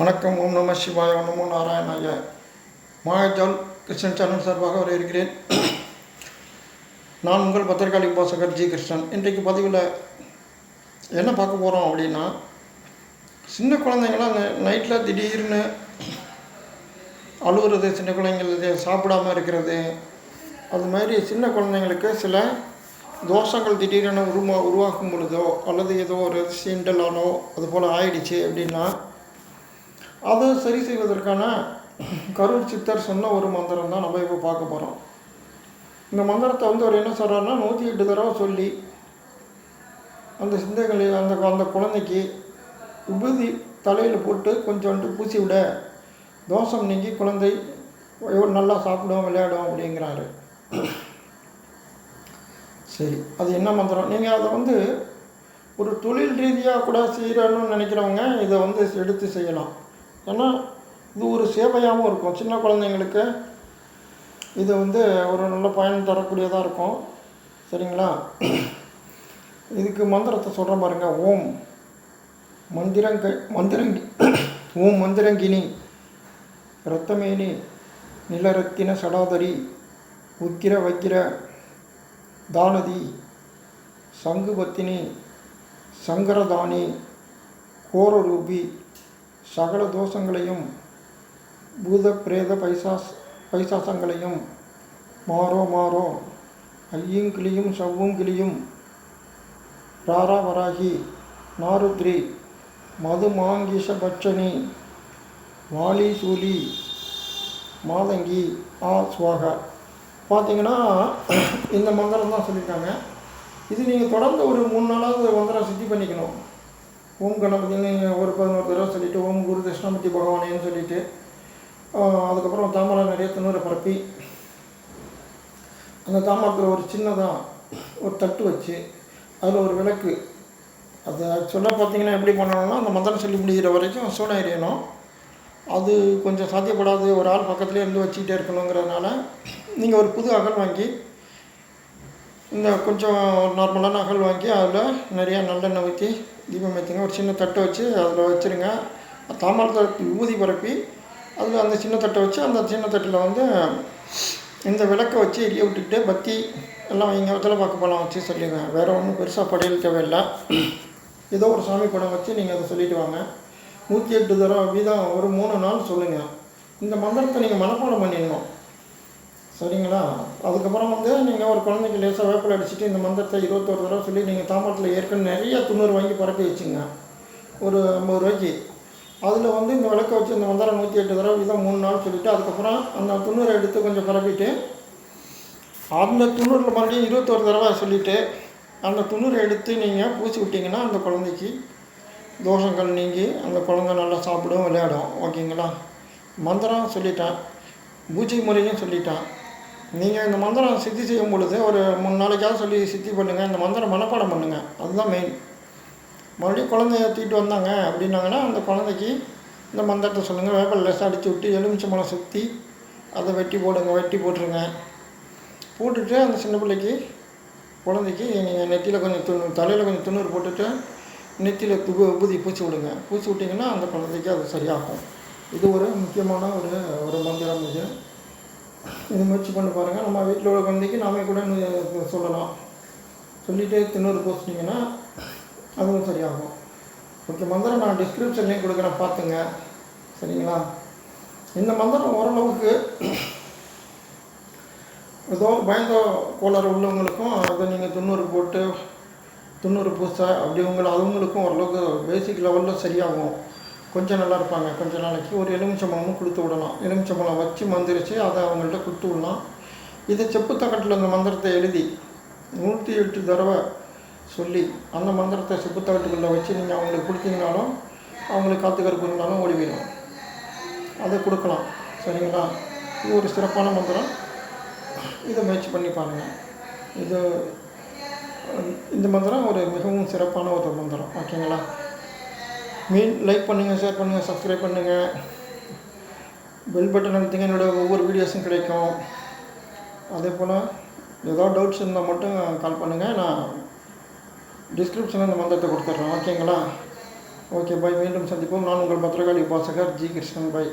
வணக்கம் ஓம் நம சிவாய நமோ நாராயணாய. மாயாஜால் கிருஷ்ணன் சேனல் சார்பாக வரவேற்கிறேன். நான் உங்கள் பத்திரிகாளி உபாசகர் ஜி கிருஷ்ணன். இன்றைக்கு பதிவில் என்ன பார்க்க போகிறோம் அப்படின்னா சின்ன குழந்தைங்களாம் அந்த நைட்டில் திடீர்னு அழுகுறது சின்ன குழந்தைங்கள் சாப்பிடாமல் சாப்பிடாம இருக்கிறது அது மாதிரி சின்ன குழந்தைங்களுக்கு சில தோஷங்கள் திடீரென உருமா உருவாக்கும் பொழுதோ அல்லது ஏதோ ஒரு சீண்டலானோ அது போல் ஆயிடுச்சு அப்படின்னா அதை சரி செய்வதற்கான கரூர் சித்தர் சொன்ன ஒரு மந்திரம் தான் நம்ம இப்போ பார்க்க போகிறோம் இந்த மந்திரத்தை வந்து அவர் என்ன சொல்கிறாருன்னா நூற்றி எட்டு தடவை சொல்லி அந்த சிந்தைகளை அந்த அந்த குழந்தைக்கு உபதி தலையில் போட்டு கொஞ்சோண்டு பூசி விட தோஷம் நீங்கி குழந்தை எவ்வளோ நல்லா சாப்பிடும் விளையாடும் அப்படிங்கிறாரு. சரி அது என்ன மந்திரம்? நீங்கள் அதை வந்து ஒரு தொழில் ரீதியாக கூட செய்கிறன்னு நினைக்கிறவங்க இதை வந்து எடுத்து செய்யலாம். ஏன்னா இது ஒரு சேவையாகவும் இருக்கும். சின்ன குழந்தைங்களுக்கு இது வந்து ஒரு நல்ல பயன் தரக்கூடியதாக இருக்கும். சரிங்களா? இதுக்கு மந்திரத்தை சொல்கிற பாருங்க. ஓம் மந்திரங்க மந்திரங்கி ஓம் மந்திரங்கினி ரத்தமேனி நிலரத்தின சடாதரி உக்கிர வைக்கிர தானதி சங்குபத்தினி சங்கரதானி கோரரூபி சகல தோஷங்களையும் பூத பிரேத பைசாஸ் பைசாசங்களையும் மாறோ மாறோ ஐயும் கிளியும் சவ்வும் கிளியும் ராரா வராகி நாருத்ரி மது மாங்கிஷ பட்சணி வாலி சூலி மாதங்கி ஆ சுவாகா. பார்த்தீங்கன்னா இந்த மந்திரம் தான் சொல்லியிருக்காங்க. இது நீங்கள் தொடர்ந்து ஒரு மூணு நாளாவது மந்திரம் சித்தி பண்ணிக்கணும். ஓம் கணபதினு ஒரு பதினோரு தடவை சொல்லிவிட்டு ஓம் குரு தட்சிணாமூர்த்தி பகவானேன்னு சொல்லிவிட்டு அதுக்கப்புறம் தாமரை நிறைய திணற பரப்பி அந்த தாமரத்தில் ஒரு சின்னதாக ஒரு தட்டு வச்சு அதில் ஒரு விளக்கு. அது ஆக்சுவலாக பார்த்தீங்கன்னா எப்படி பண்ணணும்னா அந்த மந்திரம் சொல்லி முடிகிற வரைக்கும் சூடம் எறியணும் அது கொஞ்சம் சாத்தியப்படாது ஒரு ஆள் பக்கத்துலேயே இருந்து வச்சுக்கிட்டே இருக்கணுங்கிறதுனால நீங்கள் ஒரு புது அகல் வாங்கி இந்த கொஞ்சம் நார்மலான அகல் வாங்கி அதில் நிறையா நல்லெண்ணெய் ஊற்றி தீபம் ஏற்றுங்க ஒரு சின்ன தட்டை வச்சு அதில் வச்சுருங்க. தாமரத்தை ஊதி பரப்பி அதில் அந்த சின்ன தட்டை வச்சு அந்த சின்ன தட்டில் வந்து இந்த விளக்கை வச்சு எரிய விட்டுக்கிட்டு பத்தி எல்லாம் இங்கே இடத்துல பார்க்க பழம் வச்சு சொல்லிடுங்க வேறு ஒன்றும் பெருசாக படையல் தேவையில்லை. ஏதோ ஒரு சாமி படம் வச்சு நீங்கள் அதை சொல்லிட்டு வாங்க. நூற்றி எட்டு தடவை வீதம் ஒரு மூணு நாள் சொல்லுங்கள் இந்த மந்திரத்தை நீங்கள் மனப்பாடம் பண்ணிடணும். சரிங்களா? அதுக்கப்புறம் வந்து நீங்கள் ஒரு குழந்தைக்கு லேசாக வேப்பில் அடிச்சுட்டு இந்த மந்திரத்தை இருபத்தோரு தடவை சொல்லி நீங்கள் தாமரத்தில் ஏற்கனவே நிறைய துண்ணூறு வாங்கி பரப்பி வச்சுங்க. ஒரு ஐம்பது ரூபாய்க்கு. அதில் வந்து இந்த விளக்க வச்சு இந்த மந்திரம் நூற்றி எட்டு தடவை இதான் மூணு நாள் சொல்லிவிட்டு அதுக்கப்புறம் அந்த துண்ணூரை எடுத்து கொஞ்சம் பரப்பிட்டு அந்த துண்ணூரில் மறுபடியும் இருபத்தோரு தடவை சொல்லிவிட்டு அந்த துண்ணூரை எடுத்து நீங்கள் பூசி விட்டிங்கன்னா அந்த குழந்தைக்கு தோஷங்கள் நீங்கி அந்த குழந்தை நல்லா சாப்பிடும் விளையாடும். ஓகேங்களா? மந்திரம் சொல்லிட்டேன். பூஜை முறையும் சொல்லிட்டேன். நீங்கள் இந்த மந்திரம் சித்தி செய்யும் பொழுது ஒரு மூணு நாளைக்காவது சொல்லி சித்தி பண்ணுங்கள் இந்த மந்திரம் மனப்பாடம் பண்ணுங்கள் அதுதான் மெயின் மறுபடியும் குழந்தைய தூக்கிட்டு வந்தாங்க அப்படின்னாங்கன்னா அந்த குழந்தைக்கு இந்த மந்திரத்தை சொல்லுங்கள் வேப்பல் லேசாக அடித்து விட்டு எலுமிச்சம்பழம் சுற்றி அதை வெட்டி போடுங்க வெட்டி போட்டுருங்க. போட்டுட்டு அந்த சின்ன பிள்ளைக்கு குழந்தைக்கு நீங்கள் நெத்தியில் கொஞ்சம் துணு தலையில் கொஞ்சம் துண்ணூறு போட்டுட்டு நெத்தியில் துபு உபதி பூச்சி விடுங்க. பூச்சி விட்டிங்கன்னா அந்த குழந்தைக்கு அது சரியாகும். இது ஒரு முக்கியமான ஒரு ஒரு மந்திரம் இது. இது முயற்சி பண்ணி பாருங்கள் நம்ம வீட்டில் உள்ள குழந்தைக்கு நாமே கூட சொல்லலாம். சொல்லிவிட்டு தின்னூறு பூசிட்டிங்கன்னா அதுவும் சரியாகும். ஓகே மந்திரம் நான் டிஸ்கிரிப்ஷன்லேயும் கொடுக்குறேன். பார்த்துங்க. சரிங்களா? இந்த மந்திரம் ஓரளவுக்கு ஏதோ ஒரு பயந்த கோளாறு உள்ளவங்களுக்கும் அதை நீங்கள் துண்ணூறு போட்டு துண்ணூறு பூசை அப்படி உங்களை அவங்களுக்கும் ஓரளவுக்கு பேசிக் லெவலில் சரியாகும். கொஞ்சம் நல்லா இருப்பாங்க கொஞ்ச நாளைக்கு. ஒரு எலுமிச்சம்பழமும் கொடுத்து விடலாம். எலுமிச்சம்பழம் வச்சு மந்திரிச்சு அதை அவங்கள்ட்ட கொடுத்து விடலாம். இதை செப்பு தகட்டில் அந்த மந்திரத்தை எழுதி நூற்றி எட்டு தடவை சொல்லி அந்த மந்திரத்தை செப்பு தகட்டுக்குள்ளே வச்சு நீங்கள் அவங்களுக்கு கொடுத்தீங்கனாலும் அவங்களுக்கு காத்து கருப்பு இருந்தாலும் அதை கொடுக்கலாம். சரிங்களா? இது ஒரு சிறப்பான மந்திரம். இதை முயற்சி பண்ணி பாருங்கள் இது இந்த மந்திரம் ஒரு மிகவும் சிறப்பான ஒரு மந்திரம். ஓகேங்களா? மீன் லைக் பண்ணுங்கள் ஷேர் பண்ணுங்கள் சப்ஸ்கிரைப் பண்ணுங்கள் பெல் பட்டன் அழுத்திங்க என்னோட ஒவ்வொரு வீடியோஸும் கிடைக்கும். அதே போல் ஏதாவது டவுட்ஸ் இருந்தால் மட்டும் கால் பண்ணுங்கள் நான் டிஸ்கிரிப்ஷனில் இந்த மந்திரத்தை கொடுத்துட்றேன். ஓகேங்களா ஓகே பாய் மீண்டும் சந்திப்போம். நான் உங்கள் பத்திரகாளி உபாசகர் ஜி கிருஷ்ணன். பாய்